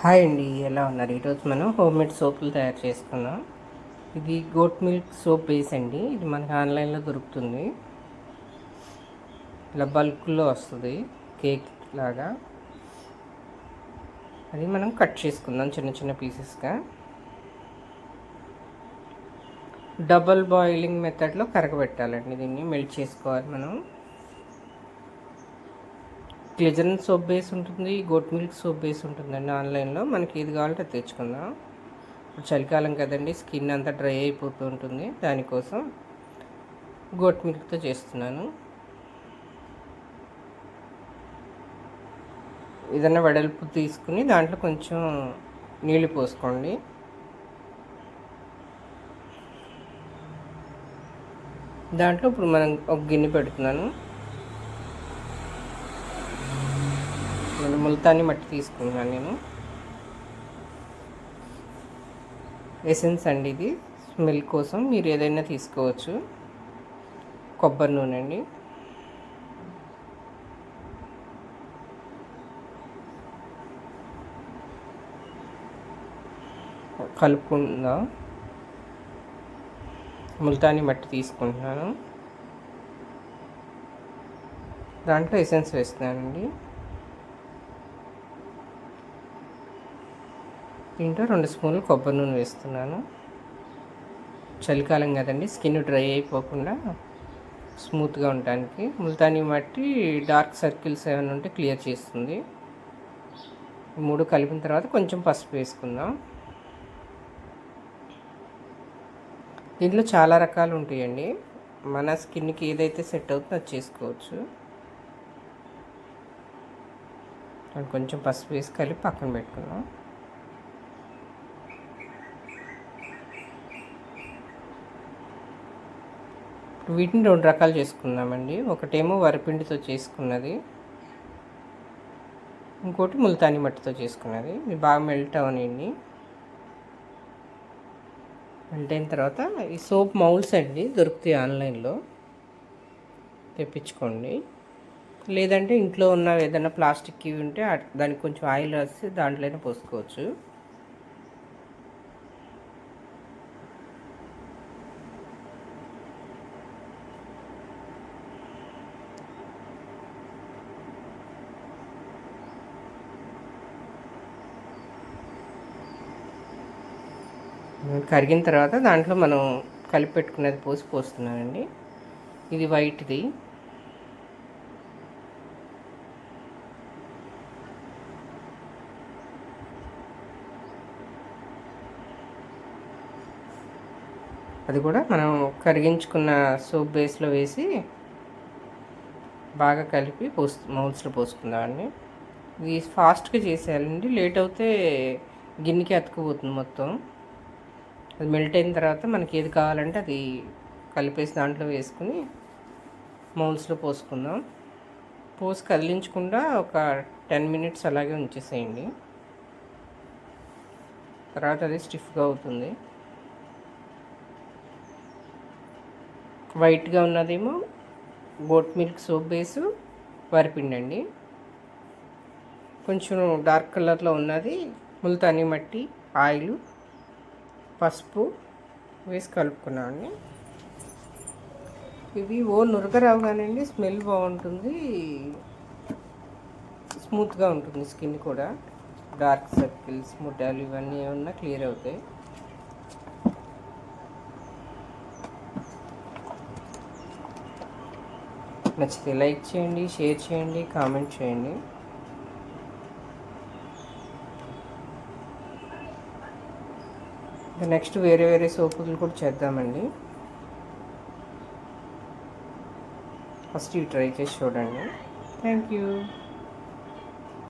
Hi అండి ఎలా ఉన్నారు? ఈరోజు మనం హోమ్ మేడ్ సోపులు తయారు చేసుకున్నాం ఇది గోట్ మిల్క్ సోప్ బేస్ అండి. ఇది మనకి ఆన్లైన్లో దొరుకుతుంది. ఇలా బల్క్లో వస్తుంది కేక్ లాగా. అది మనం కట్ చేసుకుందాం చిన్న చిన్న పీసెస్గా. డబల్ బాయిలింగ్ మెథడ్లో కరగబెట్టాలండి దీన్ని మెల్ట్ చేసుకోవాలి మనం. గ్లిజరన్ సోప్ బేస్ ఉంటుంది గోట్ మిల్క్ సోప్ బేస్ ఉంటుందండి ఆన్లైన్లో. మనకి ఏది కావాలంటే తెచ్చుకుందాం. ఇప్పుడు చలికాలం కదండి స్కిన్ అంతా డ్రై అయిపోతూ ఉంటుంది. దానికోసం గోట్ మిల్క్తో చేస్తున్నాను. ఏదైనా వెడల్పు తీసుకుని దాంట్లో కొంచెం నీళ్ళు పోసుకోండి. దాంట్లో ఇప్పుడు మనం ఒక గిన్నె పెడుతున్నాను నేను ముల్తాని మట్టి తీసుకున్నాను నేను. ఎసెన్స్ అండి ఇది. స్మెల్ కోసం మీరు ఏదైనా తీసుకోవచ్చు. కొబ్బరి నూనె అండి. కలుపుకుందాం? ముల్తాని మట్టి తీసుకుంటున్నాను. దాంట్లో ఎసెన్స్ వేస్తున్నానండి. దీంట్లో రెండు స్పూన్లు కొబ్బరి నూనె వేస్తున్నాను. చలికాలం కదండి స్కిన్ డ్రై అయిపోకుండా స్మూత్గా ఉండడానికి ముల్తాని మట్టి డార్క్ సర్కిల్స్ ఏమైనా ఉంటే క్లియర్ చేస్తుంది. మూడు కలిపిన తర్వాత కొంచెం పసుపు వేసుకుందాం. దీంట్లో చాలా రకాలు ఉంటాయండి. మన స్కిన్కి ఏదైతే సెట్ అవుతుందో అది చేసుకోవచ్చు. కొంచెం పసుపు వేసి కలిపి పక్కన పెట్టుకుందాం. వీటిని రెండు రకాలు చేసుకున్నామండి ఒకటేమో వరిపిండితో చేసుకున్నది. ఇంకోటి ముల్తాని మట్టితో చేసుకున్నది. ఇవి బాగా మెల్ట్ అవనండి మెల్ట్ అయిన తర్వాత ఈ సోప్ మౌల్స్ అండి దొరుకుతాయి ఆన్లైన్లో. తెప్పించుకోండి. లేదంటే ఇంట్లో ఉన్న ఏదైనా ప్లాస్టిక్ ఇవి ఉంటే దానికి కొంచెం ఆయిల్ రాసి దాంట్లోనే పోసుకోవచ్చు. కరిగిన తర్వాత దాంట్లో మనం కలిపి పెట్టుకున్నది పోసి పోస్తున్నానండి. ఇది వైట్ది. అది కూడా మనం కరిగించుకున్న సోప్ బేస్లో వేసి బాగా కలిపి పోసు మౌల్స్లో పోసుకుందామండి. ఇది ఫాస్ట్గా చేసేయాలండి. లేట్ అవుతే గిన్నెకి అతుకుపోతుంది మొత్తం. అది మెల్ట్ అయిన తర్వాత మనకి ఏది కావాలంటే అది కలిపేసి దాంట్లో వేసుకుని మౌల్స్లో పోసుకుందాం. పోసి కదిలించకుండా ఒక టెన్ మినిట్స్ అలాగే ఉంచేసేయండి. తర్వాత అది స్టిఫ్గా అవుతుంది. వైట్గా ఉన్నదేమో గోట్ మిల్క్ సోప్ బేసు వరిపిండండి. కొంచెం డార్క్ కలర్లో ఉన్నది ముల్తాని మట్టి ఆయిల్ పసుపు వేసి కలుపుకున్నామండి. ఇవి ఓ నురగరావు కానివ్వండి స్మెల్ బాగుంటుంది. స్మూత్గా ఉంటుంది స్కిన్ కూడా. డార్క్ సర్కిల్స్ ముడ్డాలు ఇవన్నీ ఏమన్నా క్లియర్ అవుతాయి. నచ్చితే లైక్ చేయండి షేర్ చేయండి కామెంట్ చేయండి. నెక్స్ట్ వేరే వేరే సోపులు కూడా చేద్దామండి. ఫస్ట్ ఇవి ట్రై చేసి చూడండి. Thank you